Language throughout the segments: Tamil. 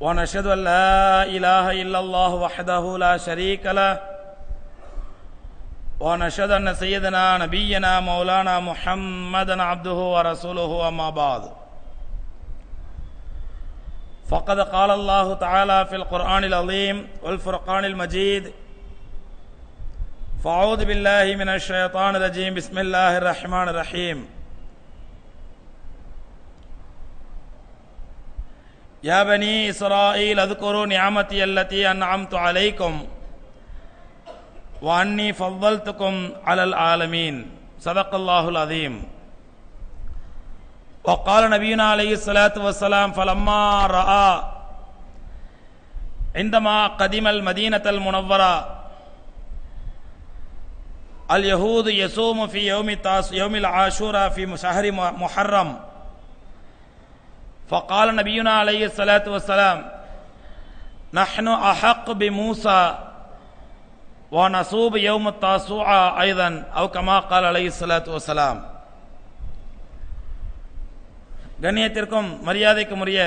ونشهد أن لا إله إلا الله وحده لا شريك له. ونشهد أن سيدنا نبينا مولانا محمدا عبده ورسوله أما بعد. فقد قال الله تعالى في القرآن العظيم والفرقان المجيد فأعوذ بالله من الشيطان الرجيم. بسم الله الرحمن الرحيم. يا بني إسرائيل اذكروا نعمتي التي أنعمت عليكم وأني فضلتكم على العالمين. صدق الله العظيم. وقال نبينا عليه الصلاة والسلام فلما رأى عندما قدم المدينة المنورة اليهود يصوم في يوم يوم العاشوراء في شهر محرم فقال نبينا عليه الصلاة والسلام نحن أحق بموسى ونصوب يوم التاسوعة أيضا أو كما قال عليه الصلاة والسلام கண்ணியத்திற்கும் மரியாதைக்கும் உரிய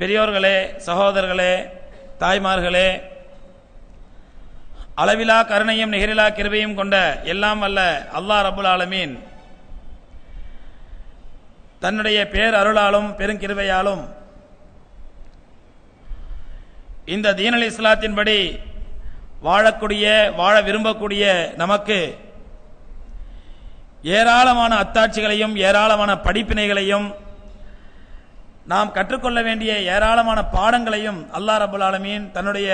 பெரியோர்களே சகோதரர்களே தாய்மார்களே அளவிலா கருணையும் நிகரிலா கிருபையும் கொண்ட எல்லாம் வல்ல அல்லாஹ் ரபுல் ஆலமீன் தன்னுடைய பேர் அருளாலும் பெருங்கிருவையாலும் இந்த தீனல் இஸ்லாத்தின்படி வாழக்கூடிய வாழ விரும்பக்கூடிய நமக்கு ஏராளமான அத்தாட்சிகளையும் ஏராளமான படிப்பினைகளையும் நாம் கற்றுக்கொள்ள வேண்டிய ஏராளமான பாடங்களையும் அல்லாஹ் ரபுல் ஆலமீன் தன்னுடைய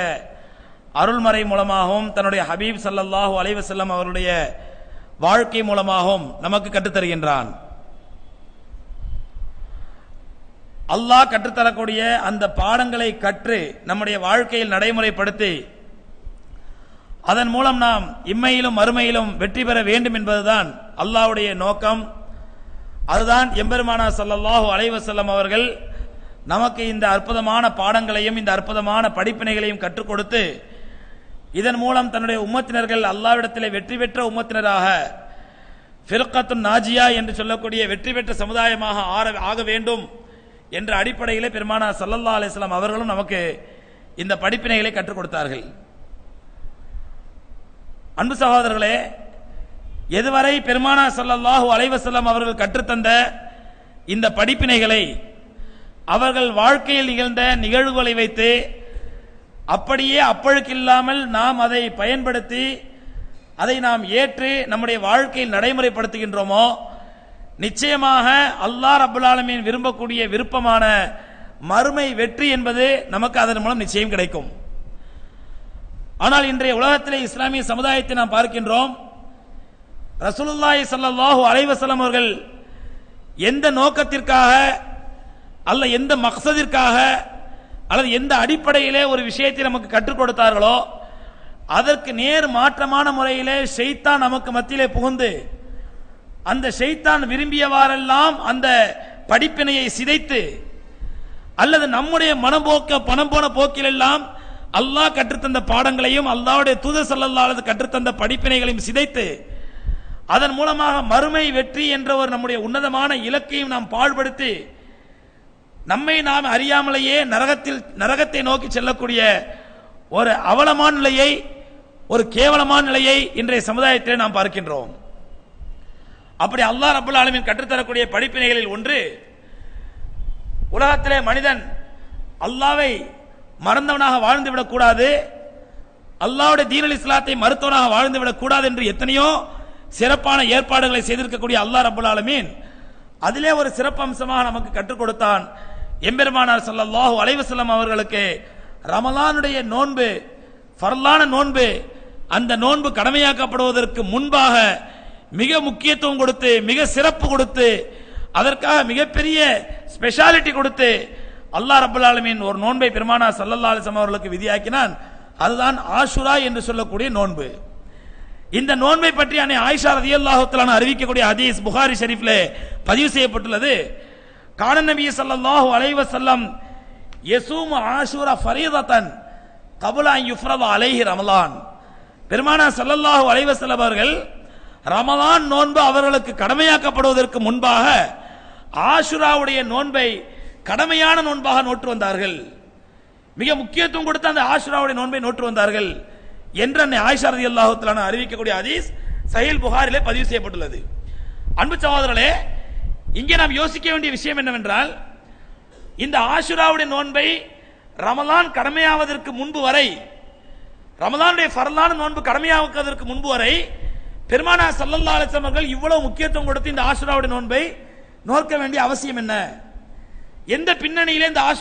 அருள்மறை மூலமாகவும் தன்னுடைய ஹபீப் சல்லாஹூ அலைவசல்லம் அவருடைய வாழ்க்கை மூலமாகவும் நமக்கு கற்றுத்தருகின்றான். அல்லாஹ் கற்றுத்தரக்கூடிய அந்த பாடங்களை கற்று நம்முடைய வாழ்க்கையில் நடைமுறைப்படுத்தி அதன் மூலம் நாம் இம்மையிலும் மறுமையிலும் வெற்றி பெற வேண்டும் என்பதுதான் அல்லாவுடைய நோக்கம். அதுதான் எம்பெருமானா சல்லல்லாஹு அலைவசல்லம் அவர்கள் நமக்கு இந்த அற்புதமான பாடங்களையும் இந்த அற்புதமான படிப்பினைகளையும் கற்றுக் கொடுத்து இதன் மூலம் தன்னுடைய உம்மத்தினர்கள் அல்லாவிடத்தில் வெற்றி பெற்ற உம்மத்தினராக ஃபிர்கத்துன் நாஜியா என்று சொல்லக்கூடிய வெற்றி பெற்ற சமுதாயமாக ஆக வேண்டும். என்ற அடிப்படையிலே பெருமானா சல்லல்லா அலிஸ்லாம் அவர்களும் நமக்கு இந்த படிப்பினைகளை கற்றுக் கொடுத்தார்கள். அன்பு சகோதரர்களே எதுவரை பெருமானா சல்லல்லாஹு அலைவசல்லம் அவர்கள் கற்றுத்தந்த இந்த படிப்பினைகளை அவர்கள் வாழ்க்கையில் நிகழ்ந்த நிகழ்வுகளை வைத்து அப்படியே அப்பழுக்கில்லாமல் நாம் அதை பயன்படுத்தி அதை நாம் ஏற்று நம்முடைய வாழ்க்கையில் நடைமுறைப்படுத்துகின்றோமோ நிச்சயமாக அல்லாஹ் ரபுல் விரும்பக்கூடிய விருப்பமான மறுமை வெற்றி என்பது நமக்கு அதன் மூலம் நிச்சயம் கிடைக்கும். ஆனால் இன்றைய உலகத்திலே இஸ்லாமிய சமுதாயத்தை நாம் பார்க்கின்றோம். ரசூலுல்லாஹி சல்லாஹூ அலைவசலம் அவர்கள் எந்த நோக்கத்திற்காக அல்ல எந்த மக்சதிற்காக அல்லது எந்த அடிப்படையிலே ஒரு விஷயத்தை நமக்கு கற்றுக் கொடுத்தார்களோ அதற்கு நேர் மாற்றமான முறையிலே ஷெய்தான் நமக்கு மத்தியிலே புகுந்து அந்த ஷெய்தான் விரும்பியவாறெல்லாம் அந்த படிப்பினையை சிதைத்து அல்லது நம்முடைய மனம்போக்க பணம் போன போக்கிலெல்லாம் அல்லாஹ் கற்றுத்தந்த பாடங்களையும் அல்லாவுடைய தூதர் சல்லல்லாஹு கற்றுத்தந்த படிப்பினைகளையும் சிதைத்து அதன் மூலமாக மறுமை வெற்றி என்ற ஒரு நம்முடைய உன்னதமான இலக்கையும் நாம் பாழ்படுத்தி நம்மை நாம் அறியாமலேயே நரகத்தில் நரகத்தை நோக்கி செல்லக்கூடிய ஒரு அவலமான நிலையை ஒரு கேவலமான நிலையை இன்றைய சமுதாயத்தில் நாம் பார்க்கின்றோம். அப்படி அல்லாஹ் ரபுல் ஆலமின் கற்றுத்தரக்கூடிய படிப்பினைகளில் ஒன்று உலகத்திலே மனிதன் அல்லாவை மறந்தவனாக வாழ்ந்து விடக்கூடாது அல்லாவுடைய தீனல் இஸ்லாத்தை மருத்துவனாக வாழ்ந்து விடக்கூடாது என்று எத்தனையோ சிறப்பான ஏற்பாடுகளை செய்திருக்கக்கூடிய அல்லாஹ் ரபுல் ஆலமீன் அதிலே ஒரு சிறப்பு அம்சமாக நமக்கு கற்றுக் கொடுத்தான். எம்பெருமானார் சல்லாஹூ அலைவசல்லம் அவர்களுக்கு ரமலானுடைய நோன்பு ஃபர்லான நோன்பு அந்த நோன்பு கடமையாக்கப்படுவதற்கு முன்பாக மிக முக்கியத்துவம் கொடுத்து மிக சிறப்பு கொடுத்து அதற்காக மிகப்பெரிய ஸ்பெஷாலிட்டி கொடுத்து அல்லாஹ் ரப்பல் ஆலமீன் ஒரு நோன்பை பெருமானா சல்லல்லா அலிசம் அவர்களுக்கு விதியாக்கினான். அதுதான் ஆஷுரா என்று சொல்லக்கூடிய நோன்பு. இந்த நோன்பை பற்றி அன்னை ஆயிஷா ரதி தஆலா அறிவிக்கக்கூடிய ஹதீஸ் புகாரி ஷெரீஃபில் பதிவு செய்யப்பட்டுள்ளது. கான நபி சல்லாஹு அலைவ செல்லம் எசூம் ஆஷுரா ஃபரீதத்தன் கபுலா அன் அலைஹி ரமலான். பெருமானா சல்லல்லாஹு அலைவ செல்லம் அவர்கள் ரமலான் நோன்பு அவர்களுக்கு கடமையாக்கப்படுவதற்கு முன்பாக ஆஷுராவுடைய நோன்பை கடமையான நோன்பாக நோற்று வந்தார்கள். மிக முக்கியத்துவம் கொடுத்து அந்த ஆஷுராவுடைய நோன்பை நோற்று வந்தார்கள் என்று அன்னை ஆயிஷா ரதி தஆலா அறிவிக்கக்கூடிய அதீஸ் சஹீல் புகாரிலே பதிவு செய்யப்பட்டுள்ளது. அன்பு சகோதரர்களே இங்கே நாம் யோசிக்க வேண்டிய விஷயம் என்னவென்றால் இந்த ஆஷுராவுடைய நோன்பை ரமலான் கடமையாவதற்கு முன்பு வரை ரமலானுடைய ஃபர்லான நோன்பு கடமையாவதற்கு முன்பு வரை பெருமானா சல்லல்லா அலிஸ்லாம் அவர்கள் இவ்வளவு முக்கியத்துவம் கொடுத்து இந்த ஆஷுராவுடைய நோன்பை நோக்க வேண்டிய அவசியம் என்ன? எந்த பின்னணியிலே இந்த ஆஷுரா